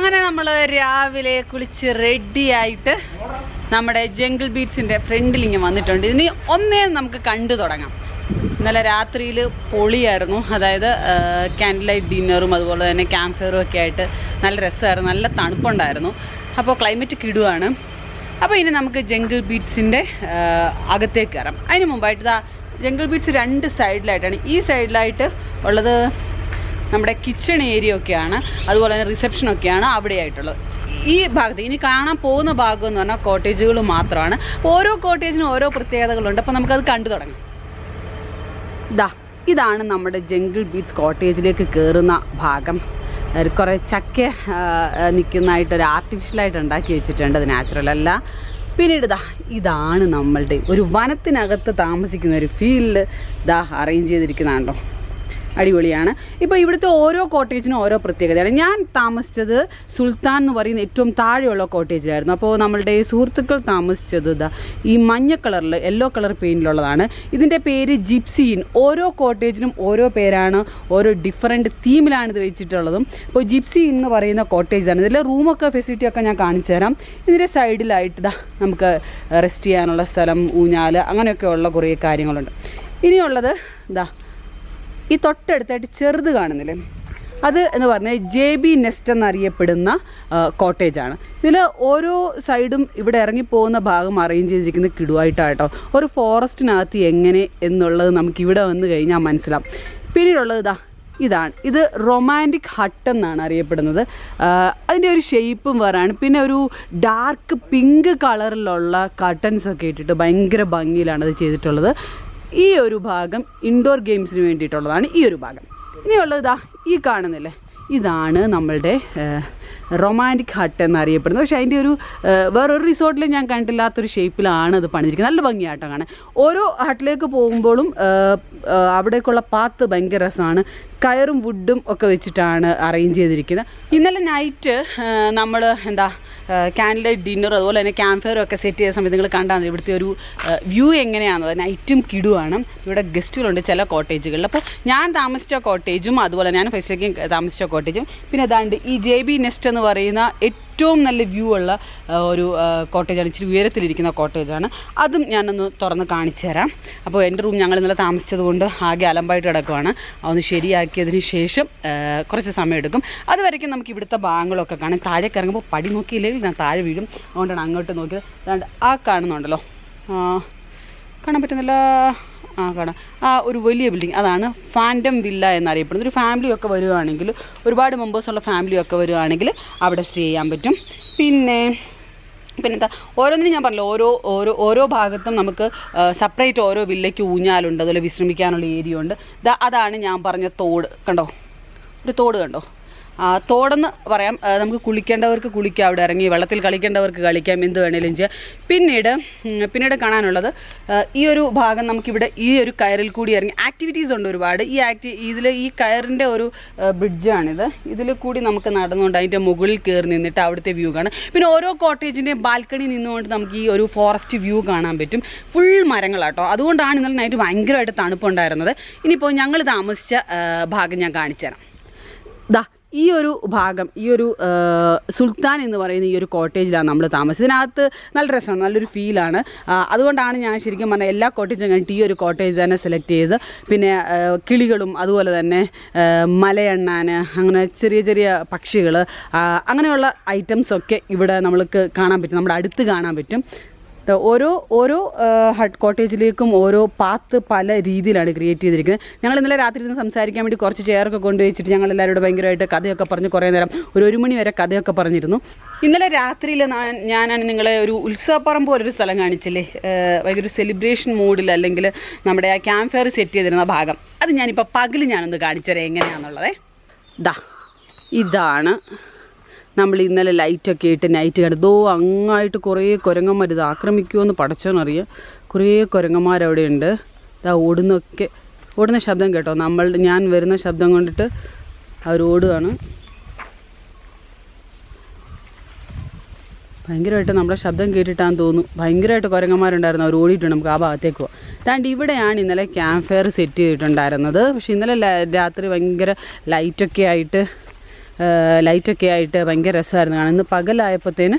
അങ്ങനെ നമ്മൾ രാവിലെ കുളിച്ച് റെഡിയായിട്ട് നമ്മുടെ ജംഗിൾ ബീറ്റ്സിന്റെ ഫ്രണ്ടിൽ ഇങ്ങനെ വന്നിട്ടുണ്ട്. ഇനി ഒന്നേ നമുക്ക് കണ്ടു തുടങ്ങാം. ഇന്നലെ രാത്രിയിൽ പൊളിയായിരുന്നു. അതായത് ക്യാൻഡിൽ ലൈറ്റ് ഡിന്നറും അതുപോലെ തന്നെ ക്യാമ്പ് ഫയറും ഒക്കെ ആയിട്ട് നല്ല രസമായിരുന്നു. നല്ല തണുപ്പുണ്ടായിരുന്നു. അപ്പോൾ ക്ലൈമറ്റ് കിടുവാണ്. അപ്പോൾ ഇനി നമുക്ക് ജംഗിൾ ബീറ്റ്സിന്റെ അകത്തേക്ക് കയറാം. അതിന് മുമ്പായിട്ട് ജംഗിൾ ബീറ്റ്സ് രണ്ട് സൈഡിലായിട്ടാണ് ഈ സൈഡിലായിട്ട് ഉള്ളത് നമ്മുടെ കിച്ചൺ ഏരിയ ഒക്കെയാണ്. അതുപോലെ തന്നെ റിസപ്ഷനൊക്കെയാണ് അവിടെയായിട്ടുള്ളത്. ഈ ഭാഗത്ത് ഇനി കാണാൻ പോകുന്ന ഭാഗം എന്ന് പറഞ്ഞാൽ കോട്ടേജുകൾ മാത്രമാണ്. ഓരോ കോട്ടേജിനും ഓരോ പ്രത്യേകതകളുണ്ട്. അപ്പോൾ നമുക്കത് കണ്ടു തുടങ്ങാം. ദാ ഇതാണ് നമ്മുടെ ജംഗിൾ ബീച്ച് കോട്ടേജിലേക്ക് കയറുന്ന ഭാഗം. കുറേ ചക്ക നിൽക്കുന്നതായിട്ട് ഒരു ആർട്ടിഫിഷ്യലായിട്ട് ഉണ്ടാക്കി വെച്ചിട്ടുണ്ട്. അത് നാച്ചുറൽ അല്ല. പിന്നീട് ദാ ഇതാണ് നമ്മളുടെ ഒരു വനത്തിനകത്ത് താമസിക്കുന്ന ഒരു ഫീൽഡ് ദാ അറേഞ്ച് ചെയ്തിരിക്കുന്നതാണ്ടോ അടിപൊളിയാണ്. ഇപ്പോൾ ഇവിടുത്തെ ഓരോ കോട്ടേജിനും ഓരോ പ്രത്യേകതയാണ്. ഞാൻ താമസിച്ചത് സുൽത്താൻ എന്ന് പറയുന്ന ഏറ്റവും താഴെയുള്ള കോട്ടേജിലായിരുന്നു. അപ്പോൾ നമ്മളുടെ സുഹൃത്തുക്കൾ താമസിച്ചത് ഇതാ ഈ മഞ്ഞ കളറിൽ യെല്ലോ കളർ പെയിന്റിലുള്ളതാണ് ഇതിന്റെ പേര് ജിപ്സിയിൻ. ഓരോ കോട്ടേജിനും ഓരോ പേരാണ് ഓരോ ഡിഫറെന്റ് തീമിലാണ് ഇത് വെച്ചിട്ടുള്ളതും. ഇപ്പോൾ ജിപ്സി ഇൻ എന്ന് പറയുന്ന കോട്ടേജാണ്. ഇതിലെ റൂമൊക്കെ ഫെസിലിറ്റി ഒക്കെ ഞാൻ കാണിച്ചു തരാം. ഇതിന്റെ സൈഡിലായിട്ട് ഇതാ നമുക്ക് റെസ്റ്റ് ചെയ്യാനുള്ള സ്ഥലം ഊഞ്ഞാൽ അങ്ങനെയൊക്കെ ഉള്ള കുറേ കാര്യങ്ങളുണ്ട്. ഇനിയുള്ളത് ഇതാ ഈ തൊട്ടടുത്തായിട്ട് ചെറുത് കാണുന്നില്ലേ? അത് എന്ന് പറഞ്ഞാൽ ജെ ബി നെസ്റ്റ് എന്നറിയപ്പെടുന്ന കോട്ടേജാണ്. ഇതിൽ ഓരോ സൈഡും ഇവിടെ ഇറങ്ങിപ്പോകുന്ന ഭാഗം അറേഞ്ച് ചെയ്തിരിക്കുന്നത് കിടുവായിട്ടാട്ടോ. ഒരു ഫോറസ്റ്റിനകത്ത് എങ്ങനെ എന്നുള്ളത് നമുക്ക് ഇവിടെ വന്ന് കഴിഞ്ഞാൽ മനസ്സിലാവും. പിന്നീടുള്ളത് ഇതാ ഇതാണ്. ഇത് റൊമാന്റിക് ഹട്ട് എന്നാണ് അറിയപ്പെടുന്നത്. അതിന്റെ ഒരു ഷേപ്പും വേറാണ് പിന്നെ ഒരു ഡാർക്ക് പിങ്ക് കളറിലുള്ള കട്ടൻസൊക്കെ ഇട്ടിട്ട് ഭയങ്കര ഭംഗിയിലാണ് അത് ചെയ്തിട്ടുള്ളത്. ഈ ഒരു ഭാഗം ഇൻഡോർ ഗെയിംസിന് വേണ്ടിയിട്ടുള്ളതാണ് ഈ ഒരു ഭാഗം. ഇനിയുള്ളത് ഇതാ ഈ കാണുന്നില്ലേ? ഇതാണ് നമ്മളുടെ റൊമാന്റിക് ഹട്ട് എന്നറിയപ്പെടുന്നത്. പക്ഷേ അതിന്റെ ഒരു വേറൊരു റിസോർട്ടിൽ ഞാൻ കണ്ടില്ലാത്തൊരു ഷേപ്പിലാണ് അത് പണിതിരിക്കുന്നത്. നല്ല ഭംഗിയായിട്ടോ കാണാൻ. ഓരോ ഹട്ടിലേക്ക് പോകുമ്പോഴും അവിടേക്കുള്ള പാത്ത് ഭയങ്കര രസമാണ്. കയറും വുഡും ഒക്കെ വെച്ചിട്ടാണ് അറേഞ്ച് ചെയ്തിരിക്കുന്നത്. ഇന്നലെ നൈറ്റ് നമ്മൾ എന്താ ക്യാൻഡിലെ ഡിന്നർ അതുപോലെ തന്നെ ക്യാമ്പ് ഫയറും ഒക്കെ സെറ്റ് ചെയ്ത സമയത്ത് നിങ്ങൾ കണ്ടാൽ ഇവിടുത്തെ ഒരു വ്യൂ എങ്ങനെയാണെന്നത് നൈറ്റും കിടുവാണ്. ഇവിടെ ഗസ്റ്റുകളുണ്ട് ചില കോട്ടേജുകളിൽ അപ്പോൾ ഞാൻ താമസിച്ച കോട്ടേജും അതുപോലെ ഞാൻ ഫെസിലേക്ക് താമസിച്ച കോട്ടേജും പിന്നെ അതാണ്ട് ഈ ജെ ബി നെസ്റ്റ് എന്ന് പറയുന്ന ഏറ്റവും നല്ല വ്യൂ ഉള്ള ഒരു കോട്ടേജാണ് ഇച്ചിരി ഉയരത്തിലിരിക്കുന്ന കോട്ടേജാണ് അതും ഞാനൊന്ന് തുറന്ന് കാണിച്ചു തരാം. അപ്പോൾ എന്റെ റൂം ഞങ്ങൾ ഇന്നലെ താമസിച്ചത് കൊണ്ട് ആകെ അലമ്പായിട്ട് കിടക്കുവാണ്. അതൊന്ന് ശരിയാക്കിയതിന് ശേഷം കുറച്ച് സമയം എടുക്കും. അതുവരയ്ക്കും നമുക്ക് ഇവിടുത്തെ ഭാഗങ്ങളൊക്കെ കാണാം. താഴെ ഇറങ്ങുമ്പോൾ പടി നോക്കിയില്ലെങ്കിൽ ഞാൻ താഴെ വീഴും. അതുകൊണ്ടാണ് അങ്ങോട്ട് നോക്കിയത്. ആ കാണുന്നുണ്ടല്ലോ. കാണാൻ പറ്റുന്നില്ല. ആ കാണാം. ആ ഒരു വലിയ ബിൽഡിംഗ് അതാണ് ഫാൻഡം വില്ല എന്നറിയപ്പെടുന്നത്. ഒരു ഫാമിലിയൊക്കെ വരുവാണെങ്കിൽ ഒരുപാട് മെമ്പേഴ്സുള്ള ഫാമിലിയൊക്കെ വരുവാണെങ്കിൽ അവിടെ സ്റ്റേ ചെയ്യാൻ പറ്റും. പിന്നെ പിന്നെന്താ? ഓരോന്നിനും ഞാൻ പറഞ്ഞല്ലോ ഓരോ ഓരോ ഓരോ ഭാഗത്തും നമുക്ക് സെപ്പറേറ്റ് ഓരോ വില്ലയ്ക്ക് ഊഞ്ഞാലുണ്ട്. അതുപോലെ വിശ്രമിക്കാനുള്ള ഏരിയ ഉണ്ട്. അതാണ് ഞാൻ പറഞ്ഞ തോട്. കണ്ടോ? ഒരു തോട് കണ്ടോ? തോടെന്ന് പറയാം നമുക്ക് കുളിക്കേണ്ടവർക്ക് കുളിക്കാം അവിടെ ഇറങ്ങി വെള്ളത്തിൽ കളിക്കേണ്ടവർക്ക് കളിക്കാം എന്ത് വേണേലും ചെയ്യാം. പിന്നീട് പിന്നീട് കാണാനുള്ളത് ഈ ഒരു ഭാഗം നമുക്കിവിടെ ഈ ഒരു കയറിൽ കൂടി ഇറങ്ങി ആക്ടിവിറ്റീസ് ഉണ്ട് ഒരുപാട്. ഈ ആക്ടി ഇതിൽ ഈ കയറിന്റെ ഒരു ബ്രിഡ്ജാണിത് ഇതിൽ കൂടി നമുക്ക് നടന്നുകൊണ്ട് അതിന്റെ മുകളിൽ കയറി നിന്നിട്ട് അവിടുത്തെ വ്യൂ കാണാം. പിന്നെ ഓരോ കോട്ടേജിന്റെയും ബാൽക്കണി നിന്നുകൊണ്ട് നമുക്ക് ഈ ഒരു ഫോറസ്റ്റ് വ്യൂ കാണാൻ പറ്റും. ഫുൾ മരങ്ങളാട്ടോ അതുകൊണ്ടാണ് ഇന്നലെ നൈറ്റ് ഭയങ്കരമായിട്ട് തണുപ്പുണ്ടായിരുന്നത്. ഇനിയിപ്പോൾ ഞങ്ങൾ താമസിച്ച ഭാഗം ഞാൻ കാണിച്ചു തരാം ദാ ഈ ഒരു ഭാഗം ഈ ഒരു സുൽത്താൻ എന്ന് പറയുന്ന ഈ ഒരു കോട്ടേജിലാണ് നമ്മൾ താമസിച്ചത്. ഇതിനകത്ത് നല്ല രസമാണ് നല്ലൊരു ഫീലാണ് അതുകൊണ്ടാണ് ഞാൻ ശരിക്കും പറഞ്ഞാൽ എല്ലാ കോട്ടേജും കഴിഞ്ഞിട്ട് ഈ ഒരു കോട്ടേജ് തന്നെ സെലക്ട് ചെയ്ത് പിന്നെ കിളികളും അതുപോലെ തന്നെ മലയണ്ണാൻ അങ്ങനെ ചെറിയ ചെറിയ പക്ഷികൾ അങ്ങനെയുള്ള ഐറ്റംസൊക്കെ ഇവിടെ നമ്മൾക്ക് കാണാൻ പറ്റും. നമ്മുടെ അടുത്ത് കാണാൻ പറ്റും. ഓരോ ഓരോ ഹട്ട് കോട്ടേജിലേക്കും ഓരോ പാത്ത് പല രീതിയിലാണ് ക്രിയേറ്റ് ചെയ്തിരിക്കുന്നത്. ഞങ്ങൾ ഇന്നലെ രാത്രി ഇരുന്ന് സംസാരിക്കാൻ വേണ്ടി കുറച്ച് ചെയറൊക്കെ കൊണ്ടുവച്ചിട്ട് ഞങ്ങൾ എല്ലാവരോടും ഭയങ്കരമായിട്ട് കഥയൊക്കെ പറഞ്ഞ് കുറേ നേരം ഒരു ഒരു മണി വരെ കഥയൊക്കെ പറഞ്ഞിരുന്നു. ഇന്നലെ രാത്രിയിൽ ഞാനാണ് നിങ്ങളെ ഒരു ഉത്സവപ്പറമ്പ് പോലൊരു സ്ഥലം കാണിച്ചില്ലേ? ഭയങ്കര ഒരു സെലിബ്രേഷൻ മൂഡിൽ അല്ലെങ്കിൽ നമ്മുടെ ആ ക്യാമ്പ് ഫെയർ സെറ്റ് ചെയ്തിരുന്ന ഭാഗം. അത് ഞാനിപ്പോൾ പകൽ ഞാനൊന്ന് കാണിച്ചു തരാം എങ്ങനെയാണെന്നുള്ളതേ ദാ ഇതാണ് നമ്മൾ ഇന്നലെ ലൈറ്റൊക്കെ ഇട്ട് നൈറ്റ് കണ്ട്. ദോ അങ്ങായിട്ട് കുറേ കുരങ്ങന്മാർ ഇത് ആക്രമിക്കുമെന്ന് പഠിച്ചോന്നറിയാം. കുറേ കുരങ്ങന്മാരവിടെ ഉണ്ട് ഇതാ ഓടുന്നൊക്കെ ഓടുന്ന ശബ്ദം കേട്ടോ. നമ്മൾ ഞാൻ വരുന്ന ശബ്ദം കൊണ്ടിട്ട് അവർ ഓടുകയാണ് ഭയങ്കരമായിട്ട് നമ്മുടെ ശബ്ദം കേട്ടിട്ടാന്ന് തോന്നുന്നു. ഭയങ്കരമായിട്ട് കുരങ്ങന്മാരുണ്ടായിരുന്നു. അവർ ഓടിയിട്ടുണ്ട് നമുക്ക് ആ ഭാഗത്തേക്ക് പോകാം താണ്ട് ഇവിടെയാണ് ഇന്നലെ ക്യാമ്പ് ഫയർ സെറ്റ് ചെയ്തിട്ടുണ്ടായിരുന്നത്. പക്ഷേ ഇന്നലെ രാത്രി ഭയങ്കര ലൈറ്റൊക്കെ ആയിട്ട് ലൈറ്റൊക്കെ ആയിട്ട് ഭയങ്കര രസമായിരുന്നു കാണാൻ. ഇന്ന് പകലായപ്പോഴത്തേന്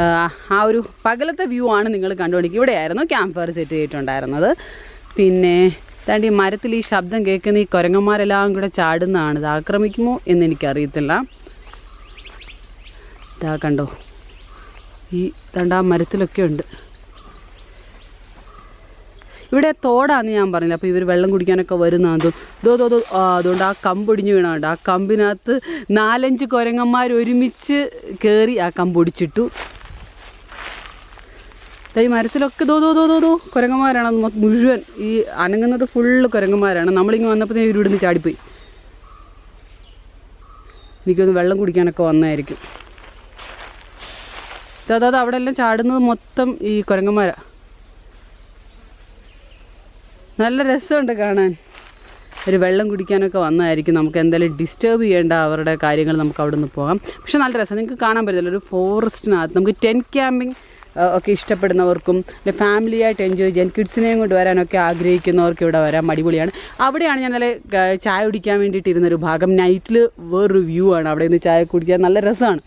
ആ, ഒരു പകലത്തെ വ്യൂ ആണ് നിങ്ങൾ കണ്ടുകൊണ്ടിരിക്കുക ഇവിടെയായിരുന്നു ക്യാമ്പ് ഫയർ സെറ്റ് ചെയ്തിട്ടുണ്ടായിരുന്നത്. പിന്നെ താണ്ടി മരത്തിൽ ഈ ശബ്ദം കേൾക്കുന്ന ഈ കുരങ്ങന്മാരെല്ലാം കൂടെ ചാടുന്നതാണ്. ഇത് ആക്രമിക്കുമോ എന്ന് എനിക്കറിയത്തില്ല. ഇതാ കണ്ടോ? ഈ തണ്ട മരത്തിലൊക്കെ ഉണ്ട്. ഇവിടെ തോടാന്ന് ഞാൻ പറഞ്ഞില്ല അപ്പോൾ ഇവർ വെള്ളം കുടിക്കാനൊക്കെ വരുന്നതും ദോ ദോ ദോ അതുകൊണ്ട് ആ കമ്പൊടിഞ്ഞ് വീണാണ്ട് ആ കമ്പിനകത്ത് നാലഞ്ച് കുരങ്ങന്മാർ ഒരുമിച്ച് കയറി ആ കമ്പൊടിച്ചിട്ടു ഈ മരത്തിലൊക്കെ ദോ ദോ ദോ ദോ ദോ കുരങ്ങന്മാരാണ് മുഴുവൻ. ഈ അനങ്ങുന്നത് ഫുള്ള് കുരങ്ങന്മാരാണ്. നമ്മളിങ്ങനെ വന്നപ്പോൾ ഇവർ ഇവിടുന്ന് ചാടിപ്പോയി. എനിക്കൊന്ന് വെള്ളം കുടിക്കാനൊക്കെ വന്നായിരിക്കും. അതായത് അവിടെ എല്ലാം ചാടുന്നത് മൊത്തം ഈ കുരങ്ങന്മാരാ. നല്ല രസമുണ്ട് കാണാൻ. ഒരു വെള്ളം കുടിക്കാനൊക്കെ വന്നതായിരിക്കും നമുക്ക് എന്തായാലും ഡിസ്റ്റേബ് ചെയ്യേണ്ട അവരുടെ കാര്യങ്ങൾ നമുക്ക് അവിടെ നിന്ന് പോകാം. പക്ഷെ നല്ല രസം. നിങ്ങൾക്ക് കാണാൻ പറ്റില്ല ഒരു ഫോറസ്റ്റിനകത്ത് നമുക്ക് ടെൻ ക്യാമ്പിംഗ് ഒക്കെ ഇഷ്ടപ്പെടുന്നവർക്കും അല്ലെ ഫാമിലിയായിട്ട് എൻജോയ് ചെയ്യാൻ കിഡ്സിനെയും കൊണ്ട് വരാനൊക്കെ ആഗ്രഹിക്കുന്നവർക്ക് ഇവിടെ വരാൻ അടിപൊളിയാണ്. അവിടെയാണ് ഞാൻ നല്ല ചായ കുടിക്കാൻ വേണ്ടിയിട്ട് ഇരുന്നൊരു ഭാഗം. നൈറ്റിൽ വേറൊരു വ്യൂ ആണ്. അവിടെ നിന്ന് ചായ കുടിക്കാൻ നല്ല രസമാണ്.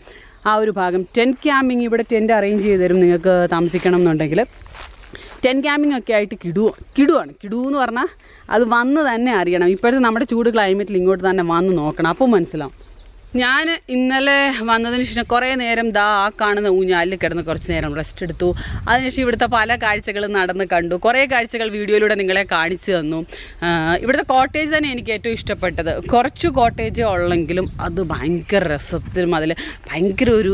ആ ഒരു ഭാഗം. ടെൻ ക്യാമ്പിംഗ് ഇവിടെ ടെന്റ് അറേഞ്ച് ചെയ്ത് തരും. നിങ്ങൾക്ക് താമസിക്കണം എന്നുണ്ടെങ്കിൽ ടെൻ ക്യാമ്പിംഗ് ഒക്കെ ആയിട്ട് കിടുവോ കിടുവാണ്. കിടുവെന്ന് എന്ന് പറഞ്ഞാൽ അത് വന്ന് തന്നെ അറിയണം. ഇപ്പോഴത്തെ നമ്മുടെ ചൂട് ക്ലൈമറ്റിൽ ഇങ്ങോട്ട് തന്നെ വന്ന് നോക്കണം. അപ്പോൾ മനസ്സിലാവും. ഞാൻ ഇന്നലെ വന്നതിന് ശേഷം കുറേ നേരം ദാ ആ കാണുന്ന ഊഞ്ഞാലിൽ കിടന്ന് കുറച്ച് നേരം റെസ്റ്റ് എടുത്തു. അതിനുശേഷം ഇവിടുത്തെ പല കാഴ്ചകളും നടന്ന് കണ്ടു. കുറേ കാഴ്ചകൾ വീഡിയോയിലൂടെ നിങ്ങളെ കാണിച്ചു തന്നു. ഇവിടുത്തെ കോട്ടേജ് തന്നെ എനിക്ക് ഏറ്റവും ഇഷ്ടപ്പെട്ടത്. കുറച്ച് കോട്ടേജ് ഉള്ളെങ്കിലും അത് ഭയങ്കര രസത്തിലും അതിൽ ഭയങ്കര ഒരു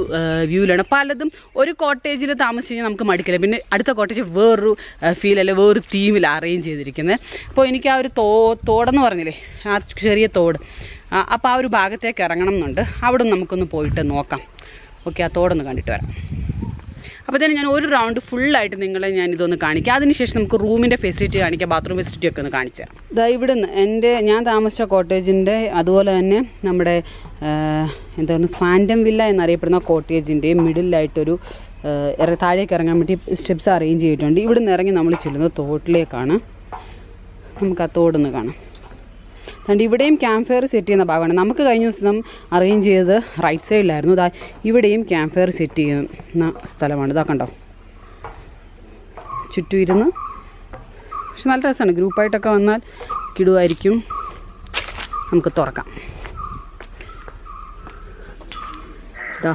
വ്യൂവിലാണ് പലതും ഒരു കോട്ടേജിൽ താമസിച്ച് കഴിഞ്ഞാൽ നമുക്ക് മടിക്കില്ല. പിന്നെ അടുത്ത കോട്ടേജ് വേറൊരു ഫീൽ അല്ലെ? വേറൊരു തീമിൽ അറേഞ്ച് ചെയ്തിരിക്കുന്നത് അപ്പോൾ എനിക്ക് ആ ഒരു തോ തോടെന്ന് പറഞ്ഞില്ലേ? ആ ചെറിയ തോട്. അപ്പോൾ ആ ഒരു ഭാഗത്തേക്ക് ഇറങ്ങണം എന്നുണ്ട് അവിടെ നിന്ന് നമുക്കൊന്ന് പോയിട്ട് നോക്കാം. ഓക്കെ ആ തോടൊന്ന് കണ്ടിട്ട് വരാം. അപ്പോൾ തന്നെ ഞാൻ ഒരു റൗണ്ട് ഫുള്ളായിട്ട് നിങ്ങളെ ഞാൻ ഇതൊന്ന് കാണിക്കാം. അതിനുശേഷം നമുക്ക് റൂമിന്റെ ഫെസിലിറ്റി കാണിക്കാം ബാത്റൂം ഫെസിലിറ്റി ഒക്കെ ഒന്ന് കാണിച്ചു തരാം. ഇതാ ഇവിടുന്ന് എന്റെ ഞാൻ താമസിച്ച കോട്ടേജിന്റെ അതുപോലെ തന്നെ നമ്മുടെ എന്താ എന്താണ് ഫാന്റം വില്ല എന്നറിയപ്പെടുന്ന കോട്ടേജിന്റെയും മിഡിലായിട്ടൊരു താഴേക്ക് ഇറങ്ങാൻ വേണ്ടി സ്റ്റെപ്സ് അറേഞ്ച് ചെയ്തിട്ടുണ്ട്. ഇവിടുന്ന് ഇറങ്ങി നമ്മൾ ചെല്ലുന്നത് തോട്ടിലേക്കാണ്. നമുക്ക് ആ തോടൊന്ന് കാണാം. അതുകൊണ്ട് ഇവിടെയും ക്യാമ്പ് ഫയർ സെറ്റ് ചെയ്യുന്ന ഭാഗമാണ്. നമുക്ക് കഴിഞ്ഞ ദിവസം അറേഞ്ച് ചെയ്തത് റൈറ്റ് സൈഡിലായിരുന്നു ഇതാ ഇവിടെയും ക്യാമ്പ് ഫയർ സെറ്റ് ചെയ്യുന്ന സ്ഥലമാണ്. ഇതാ കണ്ടോ? ചുറ്റും ഇരുന്ന് പക്ഷെ നല്ല രസമാണ്. ഗ്രൂപ്പായിട്ടൊക്കെ വന്നാൽ കിടുവായിരിക്കും. നമുക്ക് തുറക്കാം. ഇതാ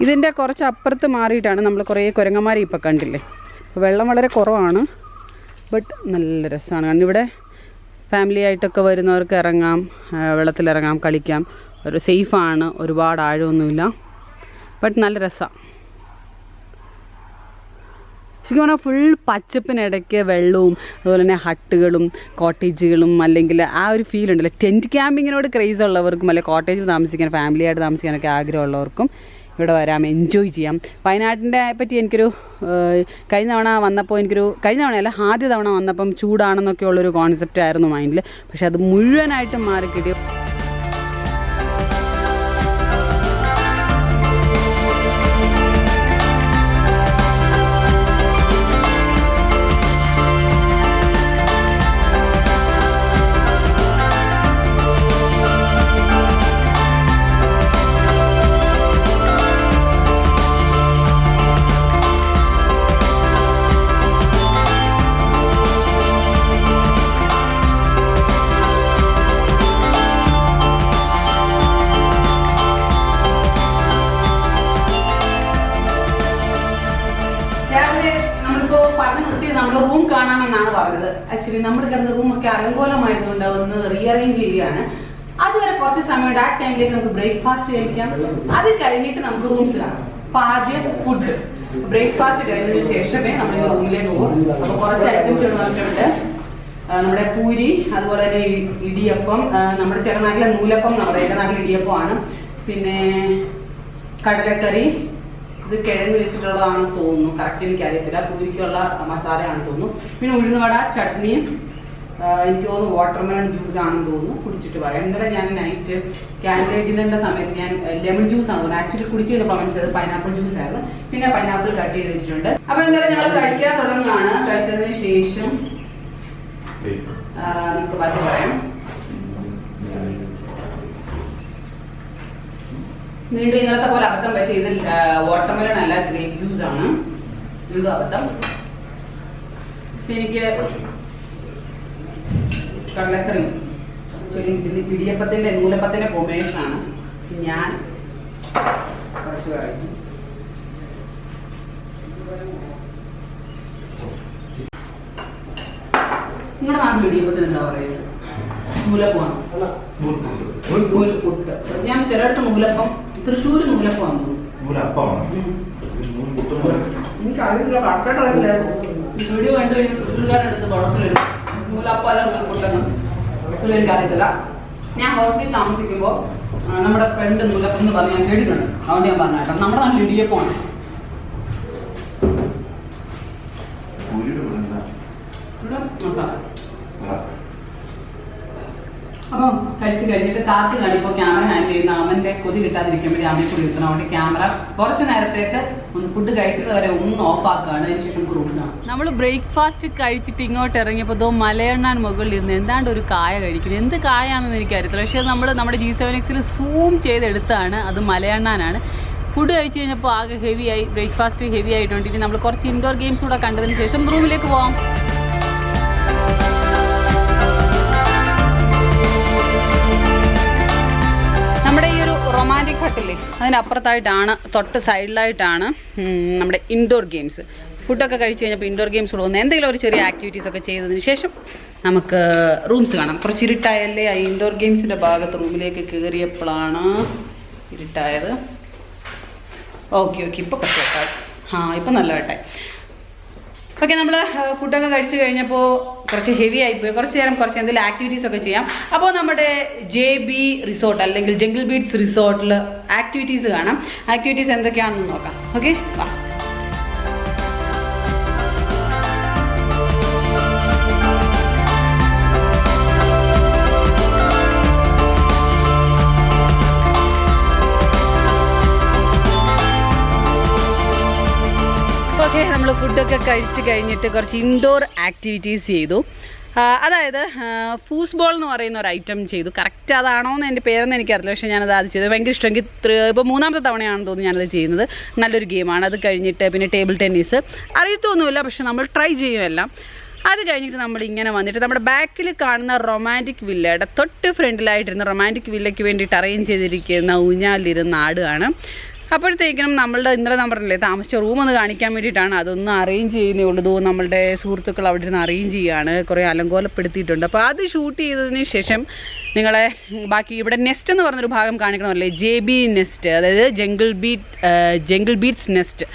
ഇതിന്റെ കുറച്ച് അപ്പുറത്ത് മാറിയിട്ടാണ് നമ്മൾ കുറേ കുരങ്ങന്മാരെ ഇപ്പോൾ കണ്ടില്ലേ? വെള്ളം വളരെ കുറവാണ്. ബട്ട് നല്ല രസമാണ് കാരണം ഇവിടെ ഫാമിലി ആയിട്ടൊക്കെ വരുന്നവർക്ക് ഇറങ്ങാം വെള്ളത്തിലിറങ്ങാം കളിക്കാം. ഒരു സേഫാണ് ഒരുപാട് ആഴമൊന്നുമില്ല. ബട്ട് നല്ല രസമാണ് ശരിക്കും പറഞ്ഞാൽ ഫുൾ പച്ചപ്പിനിടയ്ക്ക് വെള്ളവും അതുപോലെ തന്നെ ഹട്ടുകളും കോട്ടേജുകളും അല്ലെങ്കിൽ ആ ഒരു ഫീൽ ഉണ്ടല്ലോ? ടെന്റ് ക്യാമ്പിങ്ങിനോട് ക്രേസ് ഉള്ളവർക്കും അല്ലെങ്കിൽ കോട്ടേജിൽ താമസിക്കാൻ ഫാമിലിയായിട്ട് താമസിക്കാനൊക്കെ ആഗ്രഹമുള്ളവർക്കും ഇവിടെ വരാം എൻജോയ് ചെയ്യാം. വയനാട്ടിന്റെ പറ്റി എനിക്കൊരു കഴിഞ്ഞ തവണ വന്നപ്പോൾ എനിക്കൊരു കഴിഞ്ഞ തവണയല്ല ആദ്യ തവണ വന്നപ്പം ചൂടാണെന്നൊക്കെ ഉള്ളൊരു കോൺസെപ്റ്റ് ആയിരുന്നു മൈൻഡിൽ പക്ഷെ അത് മുഴുവനായിട്ടും മാറി കുറച്ച് സമയം ആ ടൈമിലേക്ക് നമുക്ക് ബ്രേക്ക്ഫാസ്റ്റ് കഴിക്കാം. അത് കഴിഞ്ഞിട്ട് നമുക്ക് റൂംസ് കാണാം അപ്പൊ ആദ്യം ഫുഡ് ബ്രേക്ക്ഫാസ്റ്റ് കഴിഞ്ഞതിന് ശേഷമേ നമ്മൾ റൂമിലേക്ക് പോകും അപ്പൊ കുറച്ച് ഐറ്റംസ് വന്നിട്ടുണ്ട് നമ്മുടെ പൂരി അതുപോലെ തന്നെ ഇടിയപ്പം. നമ്മുടെ ചില നാട്ടിലെ നൂലപ്പം നമ്മുടെ എന്റെ നാട്ടിലെ ഇടിയപ്പമാണ്. പിന്നെ കടലക്കറി. ഇത് കിഴങ്ങ് വെച്ചിട്ടുള്ളതാണെന്ന് തോന്നുന്നു. കറക്റ്റ് എനിക്ക് അറിയത്തില്ല. പൂരിക്കുള്ള മസാലയാണെന്ന് തോന്നുന്നു. പിന്നെ ഉഴുന്നുവട ചട്നിയും എനിക്ക് തോന്നുന്നു വാട്ടർമെലൺ ജ്യൂസ് ആണെന്ന് തോന്നുന്നു. കുടിച്ചിട്ട് പറയാം. ഇന്നലെ ഞാൻ നൈറ്റ് ക്യാൻഡിഡേറ്റ് സമയത്ത് ഞാൻ ലെമൺ ജ്യൂസ് ആണ് തോന്നുന്നു ആക്ച്വലി കുടിച്ച് കഴിഞ്ഞപ്പോൾ മനസ്സിലായത് പൈനാപ്പിൾ ജ്യൂസ് ആയിരുന്നു. പിന്നെ പൈനാപ്പിൾ കട്ട് ചെയ്ത് വെച്ചിട്ടുണ്ട്. അപ്പോൾ ഇന്നലെ ഞങ്ങൾ കഴിക്കാൻ തുടങ്ങുകയാണ്. കഴിച്ചതിന് ശേഷം നമുക്ക് പറഞ്ഞു പറയാം. വീണ്ടും ഇന്നത്തെ പോലെ അബദ്ധം പറ്റി. ഇതിൽ വാട്ടർമെലൺ അല്ല ഗ്രേപ്പ് ജ്യൂസ് ആണ്. വീണ്ടും അബദ്ധം. എനിക്ക് കടലക്കറി ഇടിയപ്പത്തിന്റെ നൂലപ്പത്തിന്റെ കോമ്പിനേഷൻ ആണ്. ഞാൻ കുറച്ച് വെറൈറ്റി നിങ്ങളുടെ നാട്ടിൽ ഇടിയപ്പത്തിന് എന്താ പറയുക? നൂലപ്പമാണ്? നൂൽപുട്ട്. ഞാൻ ചിലയിടത്ത് നൂലപ്പം തൃശ്ശൂർ നൂലപ്പമാണ്. എനിക്ക് അറിയില്ല അറിയില്ല. ഈ വീഡിയോ കണ്ടു കഴിഞ്ഞാൽ തൃശ്ശൂർക്കാരുടെ അടുത്ത് കുളത്തിലൊരു നൂലപ്പല നൂൽപുട്ടെന്ന് ആക്ച്വലി എനിക്ക് അറിയത്തില്ല ഞാൻ ഹോസ്റ്റലിൽ താമസിക്കുമ്പോൾ നമ്മുടെ ഫ്രണ്ട് നൂലപ്പം എന്ന് പറഞ്ഞ് ഞാൻ കേട്ടിട്ടുണ്ട്. അതുകൊണ്ട് ഞാൻ പറഞ്ഞ കേട്ടോ. നമ്മുടെ നാട്ടിൽ ഇടിയപ്പമാണ് ഇവിടെ മസാല. അപ്പം കഴിച്ച് കഴിഞ്ഞിട്ട് കാത്തു കാണിപ്പോൾ ക്യാമറ ഹാൻഡിൽ ചെയ്യുന്ന അവന്റെ കൊതി കിട്ടാതിരിക്കാൻ വേണ്ടി അമ്മയെ കൂടി നിർത്തണം അതുകൊണ്ട് ക്യാമറ കുറച്ച് നേരത്തേക്ക് ഒന്ന് ഫുഡ് കഴിച്ചത് വരെ ഒന്ന് ഓഫ് ആക്കുകയാണ്. അതിനുശേഷം ക്രൂസ് ആണ്. നമ്മൾ ബ്രേക്ക്ഫാസ്റ്റ് കഴിച്ചിട്ട് ഇങ്ങോട്ട് ഇറങ്ങിയപ്പോൾ ദോ മലയണ്ണാൻ മുകളിൽ ഇരുന്ന് എന്താണ്ട് ഒരു കായ കഴിക്കുന്നത് എന്ത് കായാണെന്ന് എനിക്കറിയത്തില്ല. പക്ഷേ നമ്മൾ നമ്മുടെ ജി സെവൻ എക്സിൽ സൂം ചെയ്തെടുത്താണ് അത് മലയണ്ണാനാണ്. ഫുഡ് കഴിച്ചു കഴിഞ്ഞപ്പോൾ ആകെ ഹെവി ആയി. ബ്രേക്ക്ഫാസ്റ്റ് ഹെവി ആയിട്ടുണ്ട്. ഇനി നമ്മൾ കുറച്ച് ഇൻഡോർ ഗെയിംസ് കൂടെ കണ്ടതിന് ശേഷം റൂമിലേക്ക് പോവാം. ഹട്ടില്ലേ അതിനപ്പുറത്തായിട്ടാണ് തൊട്ട് സൈഡിലായിട്ടാണ് നമ്മുടെ ഇൻഡോർ ഗെയിംസ് ഫുഡൊക്കെ കഴിച്ച് കഴിഞ്ഞപ്പോൾ ഇൻഡോർ ഗെയിംസ് പോകുന്നത് എന്തെങ്കിലും ഒരു ചെറിയ ആക്ടിവിറ്റീസ് ഒക്കെ ചെയ്തതിന് ശേഷം നമുക്ക് റൂംസ് കാണാം. കുറച്ച് ഇരുട്ടായല്ലേ? ആ ഇൻഡോർ ഗെയിംസിന്റെ ഭാഗത്ത് റൂമിലേക്ക് കയറിയപ്പോഴാണ് ഇരുട്ടായത്. ഓക്കെ ഓക്കെ ഇപ്പോൾ കുറച്ച് ആ ഇപ്പം നല്ല വെട്ടായി ഓക്കെ നമ്മൾ ഫുഡൊക്കെ കഴിച്ചു കഴിഞ്ഞപ്പോൾ കുറച്ച് ഹെവി ആയിപ്പോയി. കുറച്ച് നേരം കുറച്ച് എന്തെങ്കിലും ആക്ടിവിറ്റീസ് ഒക്കെ ചെയ്യാം. അപ്പോൾ നമ്മുടെ ജെ ബി റിസോർട്ട് അല്ലെങ്കിൽ ജംഗിൾ ബീഡ്സ് റിസോർട്ടിൽ ആക്ടിവിറ്റീസ് കാണാം. ആക്ടിവിറ്റീസ് എന്തൊക്കെയാണെന്ന് നോക്കാം. ഓക്കെ വാ. ഓക്കെ നമ്മൾ ഫുഡൊക്കെ കഴിച്ച് കഴിഞ്ഞിട്ട് കുറച്ച് ഇൻഡോർ ആക്ടിവിറ്റീസ് ചെയ്തു. അതായത് ഫൂസ്ബോൾ എന്ന് പറയുന്ന ഒരു ഐറ്റം ചെയ്തു. കറക്റ്റ് അതാണോ എന്ന് എന്റെ പേരെന്ന് എനിക്കറിയില്ല. പക്ഷേ ഞാനത് അത് ചെയ്തു ഭയങ്കര ഇഷ്ടം. എനിക്ക് ഇപ്പോൾ മൂന്നാമത്തെ തവണയാണെന്ന് തോന്നുന്നു ഞാനത് ചെയ്യുന്നത്. നല്ലൊരു ഗെയിമാണ്. അത് കഴിഞ്ഞിട്ട് പിന്നെ ടേബിൾ ടെന്നീസ് അറിയത്തൊന്നുമില്ല പക്ഷെ നമ്മൾ ട്രൈ ചെയ്യുമെല്ലാം അത് കഴിഞ്ഞിട്ട് നമ്മൾ ഇങ്ങനെ വന്നിട്ട് നമ്മുടെ ബാക്കിൽ കാണുന്ന റൊമാന്റിക് വില്ലയുടെ തൊട്ട് ഫ്രണ്ടിലായിട്ടിരുന്ന റൊമാന്റിക് വില്ലയ്ക്ക് വേണ്ടിയിട്ട് അറേഞ്ച് ചെയ്തിരിക്കുന്ന ഊഞ്ഞാലിരുന്ന ആടുകയാണ് അപ്പോഴത്തേക്കിനും നമ്മളുടെ ഇന്നലെ ഞാൻ പറഞ്ഞില്ലേ താമസിച്ച റൂം ഒന്ന് കാണിക്കാൻ വേണ്ടിയിട്ടാണ് അതൊന്ന് അറേഞ്ച് ചെയ്യുന്നേ ഉള്ളൂ. ഇതോ നമ്മളുടെ സുഹൃത്തുക്കൾ അവിടെ ഇരുന്ന് അറേഞ്ച് ചെയ്യുകയാണ് കുറേ അലങ്കോലപ്പെടുത്തിയിട്ടുണ്ട്. അപ്പോൾ അത് ഷൂട്ട് ചെയ്തതിന് ശേഷം നിങ്ങളെ ബാക്കി ഇവിടെ നെസ്റ്റ് എന്ന് പറഞ്ഞൊരു ഭാഗം കാണിക്കണമല്ലേ? ജെ ബി നെസ്റ്റ് അതായത് jungle beat jungle beats nest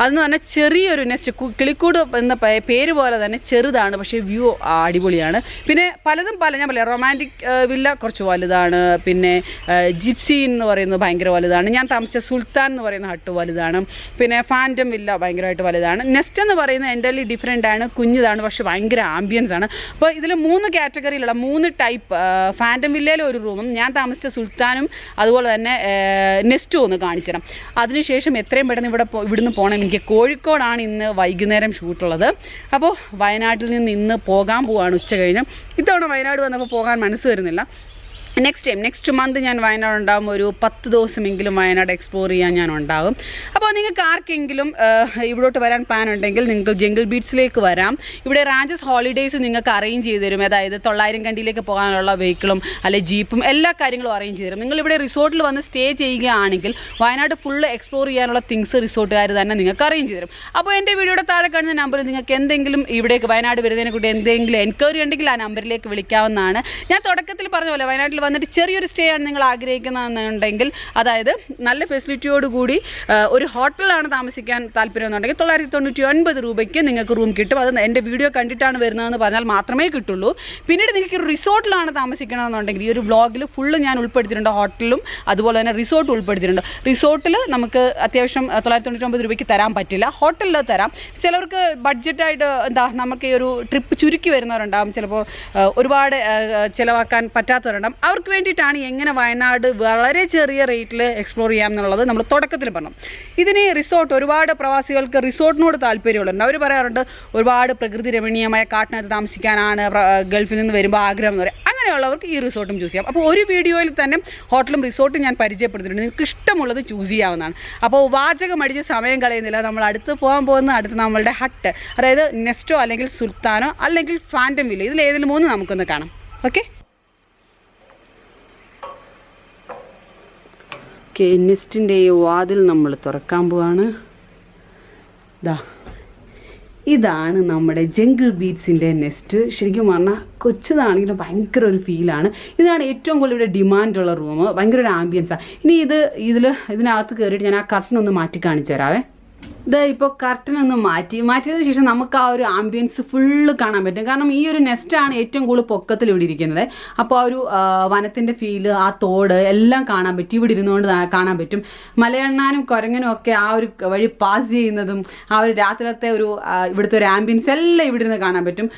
അതെന്ന് പറഞ്ഞാൽ ചെറിയൊരു നെസ്റ്റ്. കിളിക്കൂട് എന്ന പേര് പോലെ തന്നെ ചെറുതാണ് പക്ഷേ വ്യൂ അടിപൊളിയാണ്. പിന്നെ പലതും പല ഞാൻ പറയാം റൊമാന്റിക് വില്ല കുറച്ച് വലുതാണ്. പിന്നെ ജിപ്സി എന്ന് പറയുന്നത് ഭയങ്കര വലുതാണ്. ഞാൻ താമസിച്ച സുൽത്താൻ എന്ന് പറയുന്ന ഹട്ട് വലുതാണ്. പിന്നെ ഫാന്റം വില്ല ഭയങ്കരമായിട്ട് വലുതാണ്. നെസ്റ്റ് എന്ന് പറയുന്നത് എന്റർലി ഡിഫറെന്റ് ആണ്. കുഞ്ഞിതാണ് പക്ഷേ ഭയങ്കര ആംബിയൻസ് ആണ്. അപ്പോൾ ഇതിൽ മൂന്ന് കാറ്റഗറിയിലുള്ള മൂന്ന് ടൈപ്പ് ഫാന്റം വില്ലയിലെ ഒരു റൂമും ഞാൻ താമസിച്ച സുൽത്താനും അതുപോലെ തന്നെ നെസ്റ്റും ഒന്ന് കാണിച്ചു തരാം അതിനുശേഷം എത്രയും പെട്ടെന്ന് ഇവിടെ ഇവിടുന്ന് പോകണം എനിക്ക് കോഴിക്കോടാണ് ഇന്ന് വൈകുന്നേരം ഷൂട്ടുള്ളത്. അപ്പോൾ വയനാട്ടിൽ നിന്ന് ഇന്ന് പോകാൻ പോവാണ് ഉച്ച കഴിഞ്ഞ് ഇത്തവണ വയനാട് വന്നപ്പോൾ പോകാൻ മനസ്സ് വരുന്നില്ല. നെക്സ്റ്റ് ടൈം നെക്സ്റ്റ് മന്ത് ഞാൻ വയനാട് ഉണ്ടാകും ഒരു പത്ത് ദിവസമെങ്കിലും വയനാട് എക്സ്പ്ലോർ ചെയ്യാൻ ഞാൻ ഉണ്ടാകും അപ്പോൾ നിങ്ങൾക്ക് ആർക്കെങ്കിലും ഇവിടോട്ട് വരാൻ പ്ലാൻ ഉണ്ടെങ്കിൽ നിങ്ങൾക്ക് ജംഗിൾ ബീച്ചിലേക്ക് വരാം. ഇവിടെ റാഞ്ചസ് ഹോളിഡേയ്സ് നിങ്ങൾക്ക് അറേഞ്ച് ചെയ്ത് തരും. അതായത് തൊള്ളായിരം കണ്ടിയിലേക്ക് പോകാനുള്ള വെഹിക്കിളും അല്ലെ ജീപ്പും എല്ലാ കാര്യങ്ങളും അറേഞ്ച് ചെയ്ത് തരും. നിങ്ങൾ ഇവിടെ റിസോർട്ടിൽ വന്ന് സ്റ്റേ ചെയ്യുകയാണെങ്കിൽ വയനാട് ഫുള്ള് എക്സ്പ്ലോർ ചെയ്യാനുള്ള തിങ്സ് റിസോർട്ടുകാർ തന്നെ നിങ്ങൾക്ക് അറേഞ്ച് ചെയ്ത് തരും. അപ്പോൾ എന്റെ വീഡിയോയുടെ താഴെ കാണുന്ന നമ്പറിൽ നിങ്ങൾക്ക് എന്തെങ്കിലും ഇവിടേക്ക് വയനാട് വരുന്നതിനെ കൂടി എന്തെങ്കിലും എൻക്വയറി ഉണ്ടെങ്കിൽ ആ നമ്പറിലേക്ക് വിളിക്കാവുന്നതാണ്. ഞാൻ തുടക്കത്തിൽ പറഞ്ഞ പോലെ വയനാട്ടിൽ വന്നിട്ട് ചെറിയൊരു സ്റ്റേ ആണ് നിങ്ങൾ ആഗ്രഹിക്കുന്നതെന്നുണ്ടെങ്കിൽ അതായത് നല്ല ഫെസിലിറ്റിയോടുകൂടി ഒരു ഹോട്ടലാണ് താമസിക്കാൻ താല്പര്യമെന്നുണ്ടെങ്കിൽ തൊള്ളായിരത്തി തൊണ്ണൂറ്റി ഒൻപത് രൂപയ്ക്ക് നിങ്ങൾക്ക് റൂം കിട്ടും. അത് എന്റെ വീഡിയോ കണ്ടിട്ടാണ് വരുന്നതെന്ന് പറഞ്ഞാൽ മാത്രമേ കിട്ടുള്ളൂ. പിന്നീട് നിങ്ങൾക്ക് ഒരു റിസോർട്ടിലാണ് താമസിക്കണമെന്നുണ്ടെങ്കിൽ ഈ ഒരു വ്ളോഗിൽ ഫുള്ള് ഞാൻ ഉൾപ്പെടുത്തിയിട്ടുണ്ട് ഹോട്ടലും അതുപോലെ തന്നെ റിസോർട്ട് ഉൾപ്പെടുത്തിയിട്ടുണ്ട്. റിസോർട്ടിൽ നമുക്ക് അത്യാവശ്യം തൊള്ളായിരത്തി തൊണ്ണൂറ്റി രൂപയ്ക്ക് തരാൻ പറ്റില്ല. ഹോട്ടലിൽ തരാം. ചിലവർക്ക് ബഡ്ജറ്റായിട്ട് എന്താ നമുക്ക് ഈ ഒരു ട്രിപ്പ് ചുരുക്കി വരുന്നവരുണ്ടാകും ചിലപ്പോൾ ഒരുപാട് ചിലവാക്കാൻ പറ്റാത്തവരുണ്ടാകും അവർക്ക് അവർക്ക് വേണ്ടിയിട്ടാണ് എങ്ങനെ വയനാട് വളരെ ചെറിയ റേറ്റിൽ എക്സ്പ്ലോർ ചെയ്യാം എന്നുള്ളത് നമ്മൾ തുടക്കത്തിൽ പറഞ്ഞു. ഇതിന് റിസോർട്ട് ഒരുപാട് പ്രവാസികൾക്ക് റിസോർട്ടിനോട് താല്പര്യമുള്ളവരുണ്ട് അവർ പറയാറുണ്ട് ഒരുപാട് പ്രകൃതി രമണീയമായ കാട്ടിനകത്ത് താമസിക്കാനാണ് ഗൾഫിൽ നിന്ന് വരുമ്പോൾ ആഗ്രഹം എന്ന് പറയുക അങ്ങനെയുള്ളവർക്ക് ഈ റിസോർട്ടും ചൂസ് ചെയ്യാം. അപ്പോൾ ഒരു വീഡിയോയിൽ തന്നെ ഹോട്ടലും റിസോർട്ടും ഞാൻ പരിചയപ്പെടുത്തിയിട്ടുണ്ട്. നിങ്ങൾക്ക് ഇഷ്ടമുള്ളത് ചൂസ് ചെയ്യാവുന്നതാണ്. അപ്പോൾ വാചകം അടിച്ച് സമയം കളയുന്നില്ല. നമ്മൾ അടുത്ത് പോകാൻ പോകുന്ന അടുത്ത് നമ്മളുടെ ഹട്ട് അതായത് നെസ്റ്റോ അല്ലെങ്കിൽ സുൽത്താനോ അല്ലെങ്കിൽ ഫാന്റം വില്ല ഇതിൽ ഏതെങ്കിലും മൂന്ന് നമുക്കൊന്ന് കാണാം. ഓക്കെ നെസ്റ്റിന്റെ ഈ വാതിൽ നമ്മൾ തുറക്കാൻ പോവാണ്. ദാ ഇതാണ് നമ്മുടെ ജംഗിൾ ബീറ്റ്സിന്റെ നെസ്റ്റ് ശരിക്കും പറഞ്ഞാൽ കൊച്ചതാണെങ്കിലും ഭയങ്കര ഒരു ഫീലാണ് ഇതാണ് ഏറ്റവും കൂടുതൽ ഇവിടെ ഡിമാൻഡുള്ള റൂം ഭയങ്കര ഒരു ആംബിയൻസാണ് ഇനി ഇത് ഇതിൽ ഇതിനകത്ത് കയറിയിട്ട് ഞാൻ ആ കർട്ടൻ ഒന്ന് മാറ്റി കാണിച്ചു തരാവേ. ഇത് ഇപ്പോൾ കർട്ടൻ ഒന്ന് മാറ്റി. മാറ്റിയതിനു ശേഷം നമുക്ക് ആ ഒരു ആംബിയൻസ് ഫുള്ള് കാണാൻ പറ്റും. കാരണം ഈ ഒരു നെസ്റ്റാണ് ഏറ്റവും കൂടുതൽ പൊക്കത്തിൽ ഇവിടെ ഇരിക്കുന്നത്. അപ്പോൾ ആ ഒരു വനത്തിന്റെ ഫീൽ ആ തോട് എല്ലാം കാണാൻ പറ്റും. ഇവിടെ ഇരുന്നുകൊണ്ട് കാണാൻ പറ്റും. മലയണ്ണാനും കുരങ്ങനും ഒക്കെ ആ ഒരു വഴി പാസ് ചെയ്യുന്നതും ആ ഒരു രാത്രിയിലത്തെ ഒരു ഇവിടുത്തെ ഒരു ആംബിയൻസ് എല്ലാം ഇവിടെ ഇരുന്ന് കാണാൻ പറ്റും.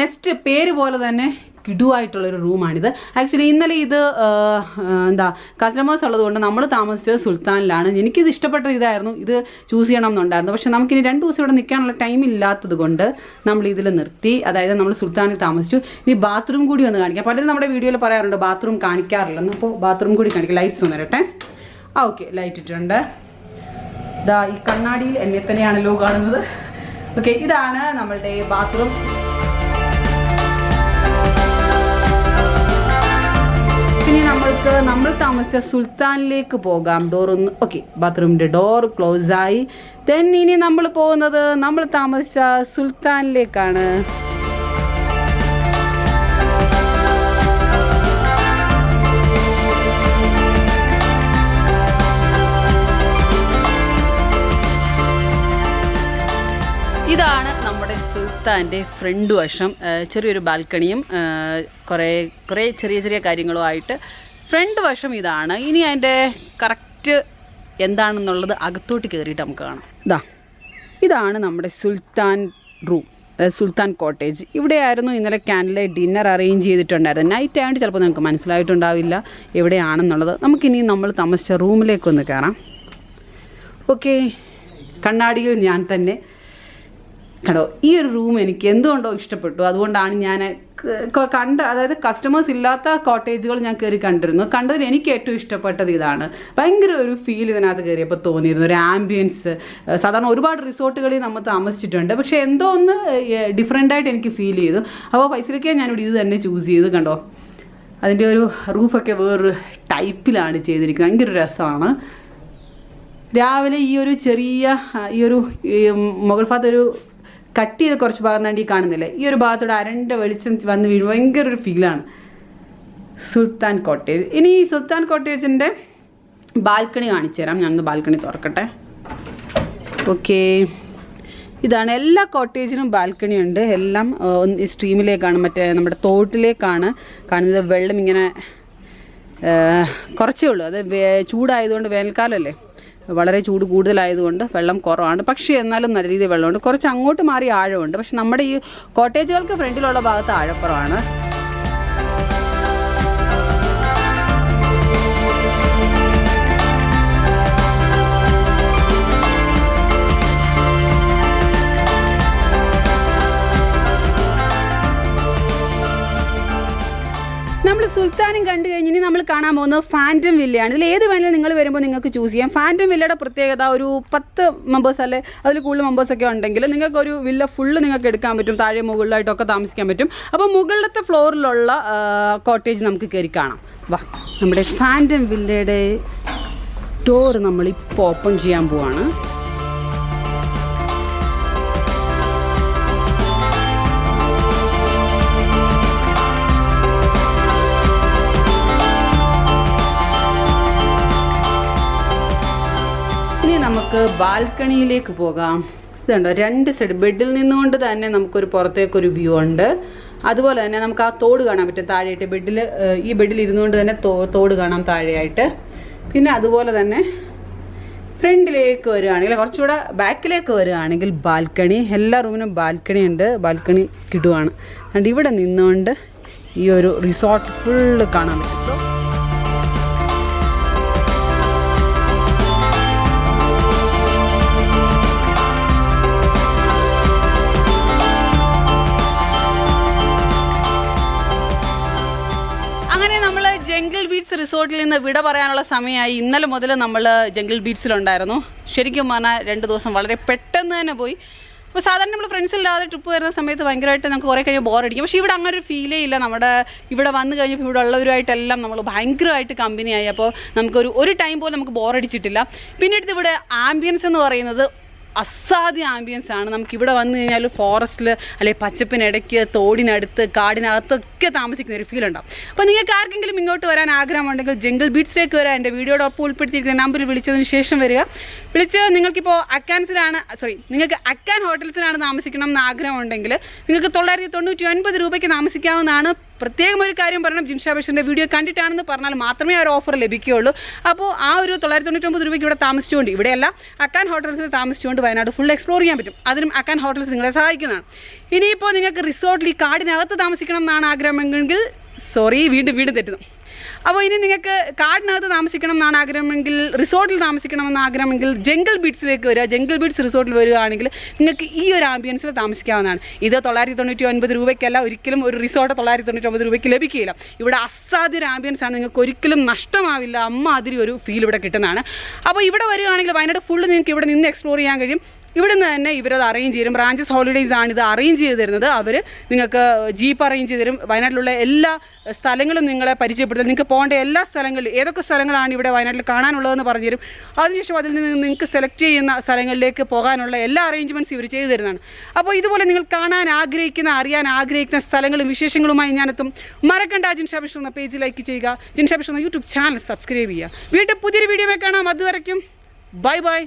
നെസ്റ്റ് പേര് പോലെ തന്നെ കിടുവായിട്ടുള്ളൊരു റൂമാണിത്. ആക്ച്വലി ഇന്നലെ ഇത് എന്താ കസ്റ്റമേഴ്സ് ഉള്ളതുകൊണ്ട് നമ്മൾ താമസിച്ചത് സുൽത്താനിലാണ്. എനിക്കിത് ഇഷ്ടപ്പെട്ട ഇതായിരുന്നു. ഇത് ചൂസ് ചെയ്യണം എന്നുണ്ടായിരുന്നു പക്ഷെ നമുക്കിനി രണ്ട് ദിവസം ഇവിടെ നിൽക്കാനുള്ള ടൈം ഇല്ലാത്തത് കൊണ്ട് നമ്മൾ ഇതിൽ നിർത്തി. അതായത് നമ്മൾ സുൽത്താനിൽ താമസിച്ചു. ഇനി ബാത്റൂം കൂടി ഒന്ന് കാണിക്കാം. പലരും നമ്മുടെ വീഡിയോയിൽ പറയാറുണ്ട് ബാത്റൂം കാണിക്കാറില്ലെന്ന്. അപ്പോൾ ബാത്റൂം കൂടി കാണിക്കാം. ലൈറ്റ്സ് ഒന്ന് വരട്ടെ. ആ ഓക്കെ ലൈറ്റ് ഇട്ടുണ്ട് ഇതാ ഈ കണ്ണാടിയിൽ എന്നെ തന്നെയാണല്ലോ കാണുന്നത്. ഓക്കെ ഇതാണ് നമ്മളുടെ ബാത്റൂം ഇനി നമ്മൾക്ക് നമ്മൾ താമസിച്ച സുൽത്താനിലേക്ക് പോകാം. ഡോർ ഒന്ന് ഓക്കെ ബാത്റൂമിന്റെ ഡോർ ക്ലോസ് ആയി. ദെൻ ഇനി നമ്മൾ പോകുന്നത് നമ്മൾ താമസിച്ച സുൽത്താനിലേക്കാണ്. എന്റെ ഫ്രണ്ട് വശം ചെറിയൊരു ബാൽക്കണിയും കുറേ കുറേ ചെറിയ ചെറിയ കാര്യങ്ങളുമായിട്ട് ഫ്രണ്ട് വശം ഇതാണ്. ഇനി അതിന്റെ കറക്റ്റ് എന്താണെന്നുള്ളത് അകത്തോട്ട് കയറിയിട്ട് നമുക്ക് കാണാം. ഇതാ ഇതാണ് നമ്മുടെ സുൽത്താൻ റൂം സുൽത്താൻ കോട്ടേജ്. ഇവിടെയായിരുന്നു ഇന്നലെ ക്യാൻഡിലെ ഡിന്നർ അറേഞ്ച് ചെയ്തിട്ടുണ്ടായിരുന്നു നൈറ്റ് ആയതുകൊണ്ട് ചിലപ്പോൾ നിങ്ങൾക്ക് മനസ്സിലായിട്ടുണ്ടാവില്ല എവിടെയാണെന്നുള്ളത്. നമുക്കിനി നമ്മൾ താമസിച്ച റൂമിലേക്കൊന്ന് കയറാം. ഓക്കെ കണ്ണാടിയിൽ ഞാൻ തന്നെ കണ്ടോ ഈ ഒരു റൂം എനിക്ക് എന്തുകൊണ്ടോ ഇഷ്ടപ്പെട്ടു. അതുകൊണ്ടാണ് ഞാൻ കണ്ട അതായത് കസ്റ്റമേഴ്സ് ഇല്ലാത്ത കോട്ടേജുകൾ ഞാൻ കയറി കണ്ടിരുന്നു. കണ്ടതിൽ എനിക്ക് ഏറ്റവും ഇഷ്ടപ്പെട്ടത് ഇതാണ്. ഭയങ്കര ഒരു ഫീൽ ഇതിനകത്ത് കയറിയപ്പോൾ തോന്നിയിരുന്നു. ഒരു ആംബിയൻസ് സാധാരണ ഒരുപാട് റിസോർട്ടുകളിൽ നമ്മൾ താമസിച്ചിട്ടുണ്ട്. പക്ഷെ എന്തോ ഒന്ന് ഡിഫറെന്റ് ആയിട്ട് എനിക്ക് ഫീൽ ചെയ്തു. അപ്പോൾ പൈസയിലേക്ക് ഞാനിവിടെ ഇത് തന്നെ ചൂസ് ചെയ്ത് കണ്ടോ. അതിന്റെ ഒരു റൂഫൊക്കെ വേറൊരു ടൈപ്പിലാണ് ചെയ്തിരിക്കുന്നത്. ഭയങ്കര രസമാണ്. രാവിലെ ഈ ഒരു ചെറിയ ഈ ഒരു മുകൾ ഒരു കട്ട് ചെയ്ത് കുറച്ച് ഭാഗം താണ്ടി കാണുന്നില്ലേ? ഈ ഒരു ഭാഗത്തോടെ അരണ്ട വെളിച്ചം വന്ന് വീഴും. ഭയങ്കര ഒരു ഫീലാണ് സുൽത്താൻ കോട്ടേജ്. ഇനി ഈ സുൽത്താൻ കോട്ടേജിന്റെ ബാൽക്കണി കാണിച്ചു തരാം. ഞാനൊന്ന് ബാൽക്കണി തുറക്കട്ടെ. ഓക്കേ. ഇതാണ് എല്ലാ കോട്ടേജിനും ബാൽക്കണി ഉണ്ട്. എല്ലാം സ്ട്രീമിലേക്കാണ് മറ്റേ നമ്മുടെ തോട്ടിലേക്കാണ് കാണുന്നത്. വെള്ളം ഇങ്ങനെ കുറച്ചേ ഉള്ളൂ. അത് ചൂടായതുകൊണ്ട് വേനൽക്കാലമല്ലേ? വളരെ ചൂട് കൂടുതലായതുകൊണ്ട് വെള്ളം കുറവാണ്. പക്ഷേ എന്നാലും നല്ല രീതിയിൽ വെള്ളമുണ്ട്. കുറച്ച് അങ്ങോട്ട് മാറി ആഴമുണ്ട്. പക്ഷെ നമ്മുടെ ഈ കോട്ടേജുകൾക്ക് ഫ്രണ്ടിലുള്ള ഭാഗത്ത് ആഴക്കുറവാണ്. നമ്മൾ സുൽത്താനും കണ്ടു കഴിഞ്ഞ് ഇനി നമ്മൾ കാണാൻ പോകുന്നത് ഫാന്റം വില്ലയാണ് ഇതിൽ ഏത് വേണമെങ്കിലും നിങ്ങൾ വരുമ്പോൾ നിങ്ങൾക്ക് ചൂസ് ചെയ്യാം. ഫാന്റം വില്ലയുടെ പ്രത്യേകത ഒരു പത്ത് മെമ്പേഴ്സ് അല്ലെ അതിൽ കൂടുതൽ മെമ്പേഴ്സൊക്കെ ഉണ്ടെങ്കിൽ നിങ്ങൾക്ക് ഒരു വില്ല ഫുള്ള് നിങ്ങൾക്ക് എടുക്കാൻ പറ്റും. താഴെ മുകളിലായിട്ടൊക്കെ താമസിക്കാൻ പറ്റും. അപ്പോൾ മുകളിലത്തെ ഫ്ലോറിലുള്ള കോട്ടേജ് നമുക്ക് കയറി കാണാം. വാ നമ്മുടെ ഫാന്റം വില്ലയുടെ ഡോർ നമ്മൾ ഇപ്പോൾ ഓപ്പൺ ചെയ്യാൻ പോവാണ്. ബാൽക്കണിയിലേക്ക് പോകാം. ഇതുണ്ടോ? രണ്ട് സൈഡ് ബെഡിൽ നിന്നുകൊണ്ട് തന്നെ നമുക്കൊരു പുറത്തേക്കൊരു വ്യൂ ഉണ്ട്. അതുപോലെ തന്നെ നമുക്ക് ആ തോട് കാണാൻ പറ്റും. താഴെയായിട്ട് ബെഡിൽ ഈ ബെഡിൽ ഇരുന്നുകൊണ്ട് തന്നെ തോട് കാണാം താഴെയായിട്ട്. പിന്നെ അതുപോലെ തന്നെ ഫ്രണ്ടിലേക്ക് വരികയാണെങ്കിൽ കുറച്ചുകൂടെ ബാക്കിലേക്ക് വരികയാണെങ്കിൽ ബാൽക്കണി. എല്ലാ റൂമിനും ബാൽക്കണി ഉണ്ട്. ബാൽക്കണി കിടുവാണ്. അതുകൊണ്ട് ഇവിടെ നിന്നുകൊണ്ട് ഈ ഒരു റിസോർട്ട് ഫുള്ള് കാണാൻ പറ്റും. നിന്ന് വിട പറയാനുള്ള സമയമായി. ഇന്നലെ മുതൽ നമ്മൾ ജംഗിൾ ബീച്ചിലുണ്ടായിരുന്നു ശരിക്കും പറഞ്ഞാൽ രണ്ട് ദിവസം വളരെ പെട്ടെന്ന് തന്നെ പോയി. അപ്പോൾ സാധാരണ നമ്മൾ ഫ്രണ്ട്സ് ഇല്ലാതെ ട്രിപ്പ് വരുന്ന സമയത്ത് ഭയങ്കരമായിട്ട് നമുക്ക് കുറേ കഴിഞ്ഞ് ബോറടിക്കും പക്ഷേ ഇവിടെ അങ്ങനെ ഒരു ഫീലേ ഇല്ല. നമ്മുടെ ഇവിടെ വന്നു കഴിഞ്ഞപ്പോൾ ഇവിടെ ഉള്ളവരുമായിട്ടെല്ലാം നമ്മൾ ഭയങ്കരമായിട്ട് കമ്പനിയായി അപ്പോൾ നമുക്കൊരു ഒരു ടൈം പോലും നമുക്ക് ബോറടിച്ചിട്ടില്ല പിന്നെ അടുത്ത് ഇവിടെ ആംബിയൻസ് എന്ന് പറയുന്നത് അസാധ്യ ആംബിയൻസ് ആണ്. നമുക്ക് ഇവിടെ വന്നു കഴിഞ്ഞാൽ ഫോറസ്റ്റിൽ അല്ലെങ്കിൽ പച്ചപ്പിനിടയ്ക്ക് തോടിനടുത്ത് കാടിനകത്തൊക്കെ താമസിക്കുന്ന ഒരു ഫീൽ ഉണ്ടാവും. അപ്പോൾ നിങ്ങൾക്ക് ആർക്കെങ്കിലും ഇങ്ങോട്ട് വരാൻ ആഗ്രഹമുണ്ടെങ്കിൽ ജംഗിൾ ബീച്ചിലേക്ക് വരാൻ എന്റെ വീഡിയോയുടെ ഒപ്പം ഉൾപ്പെടുത്തിയിരിക്കുന്ന നമ്പറിൽ വിളിച്ചതിന് ശേഷം വരിക. വിളിച്ച് നിങ്ങൾക്കിപ്പോൾ അക്കാൻസിലാണ് സോറി നിങ്ങൾക്ക് അക്കാൻ ഹോട്ടൽസിലാണ് താമസിക്കണം എന്ന് ആഗ്രഹമുണ്ടെങ്കിൽ നിങ്ങൾക്ക് തൊള്ളായിരത്തി തൊണ്ണൂറ്റി ഒൻപത് രൂപയ്ക്ക് താമസിക്കാവുന്നതാണ് പ്രത്യേകം ഒരു കാര്യം പറയണം. ജിൻഷാ ബഷീറിന്റെ വീഡിയോ കണ്ടിട്ടാണെന്ന് പറഞ്ഞാൽ മാത്രമേ ആ ഒരു ഓഫർ ലഭിക്കുകയുള്ളൂ. അപ്പോൾ ആ ഒരു തൊള്ളായിരത്തി തൊണ്ണൂറ്റൊമ്പത് രൂപയ്ക്ക് ഇവിടെ താമസിച്ചുകൊണ്ട് ഇവിടെയല്ല അക്കാൻ ഹോട്ടൽസിൽ താമസിച്ചുകൊണ്ട് വയനാട് ഫുൾ എക്സ്പ്ലോർ ചെയ്യാൻ പറ്റും. അതിനും അക്കാൻ ഹോട്ടൽസ് നിങ്ങളെ സഹായിക്കുന്നതാണ്. ഇനിയിപ്പോൾ നിങ്ങൾക്ക് റിസോർട്ടിൽ ഈ കാടിനകത്ത് താമസിക്കണം എന്നാണ് ആഗ്രഹമെങ്കിൽ സോറി വീണ്ടും വീണ്ടും തെറ്റുന്നു അപ്പോൾ ഇനി നിങ്ങൾക്ക് കാടിനകത്ത് താമസിക്കണം എന്നാണ് ആഗ്രഹമെങ്കിൽ റിസോർട്ടിൽ താമസിക്കണമെന്ന് ആഗ്രഹമെങ്കിൽ ജംഗിൾ ബീറ്റ്സിലേക്ക് വരിക. ജംഗിൾ ബീറ്റ്സ് റിസോർട്ടിൽ വരികയാണെങ്കിൽ നിങ്ങൾക്ക് ഈ ഒരു ആംബിയൻസിൽ താമസിക്കാവുന്നതാണ്. ഇത് തൊള്ളായിരത്തി തൊണ്ണൂറ്റി ഒൻപത് രൂപയ്ക്കല്ല ഒരിക്കലും ഒരു റിസോർട്ട് തൊള്ളായിരത്തി തൊണ്ണൂറ്റി ഒമ്പത് രൂപയ്ക്ക് ലഭിക്കില്ല ഇവിടെ അസാധ്യ ഒരു ആംബിയൻസ് ആണ്. നിങ്ങൾക്ക് ഒരിക്കലും നഷ്ടമാവില്ല. അമ്മ അതിരി ഒരു ഫീൽ ഇവിടെ കിട്ടുന്നതാണ്. അപ്പോൾ ഇവിടെ വരികയാണെങ്കിൽ വയനാട് ഫുള്ള് നിങ്ങൾക്ക് ഇവിടെ നിന്ന് എക്സ്പ്ലോർ ചെയ്യാൻ കഴിയും. ഇവിടെ നിന്ന് തന്നെ ഇവരത് അറേഞ്ച് ചെയ്യും. ബ്രാഞ്ചസ് ഹോളിഡേയ്സ് ആണ് ഇത് അറേഞ്ച് ചെയ്ത് തരുന്നത്. അവർ നിങ്ങൾക്ക് ജീപ്പ് അറേഞ്ച് ചെയ്ത് തരും. വയനാട്ടിലുള്ള എല്ലാ സ്ഥലങ്ങളും നിങ്ങളെ പരിചയപ്പെടുത്തും. നിങ്ങൾക്ക് പോകേണ്ട എല്ലാ സ്ഥലങ്ങളിലും ഏതൊക്കെ സ്ഥലങ്ങളാണ് ഇവിടെ വയനാട്ടിൽ കാണാനുള്ളതെന്ന് പറഞ്ഞു തരും. അതിനുശേഷം അതിൽ നിന്ന് നിങ്ങൾക്ക് സെലക്ട് ചെയ്യുന്ന സ്ഥലങ്ങളിലേക്ക് പോകാനുള്ള എല്ലാ അറേഞ്ച്മെന്റ്സ് ഇവർ ചെയ്തു തരുന്നതാണ്. അപ്പോൾ ഇതുപോലെ നിങ്ങൾ കാണാൻ ആഗ്രഹിക്കുന്ന അറിയാൻ ആഗ്രഹിക്കുന്ന സ്ഥലങ്ങളും വിശേഷങ്ങളുമായി ഞാനെത്തും. മറക്കണ്ട ജിൻഷാ എന്ന പേജ് ലൈക്ക് ചെയ്യുക. ജിൻഷാ എന്ന യൂട്യൂബ് ചാനൽ സബ്സ്ക്രൈബ് ചെയ്യുക. വീണ്ടും പുതിയൊരു വീഡിയോ കാണാം. അതുവരയ്ക്കും ബൈ ബൈ.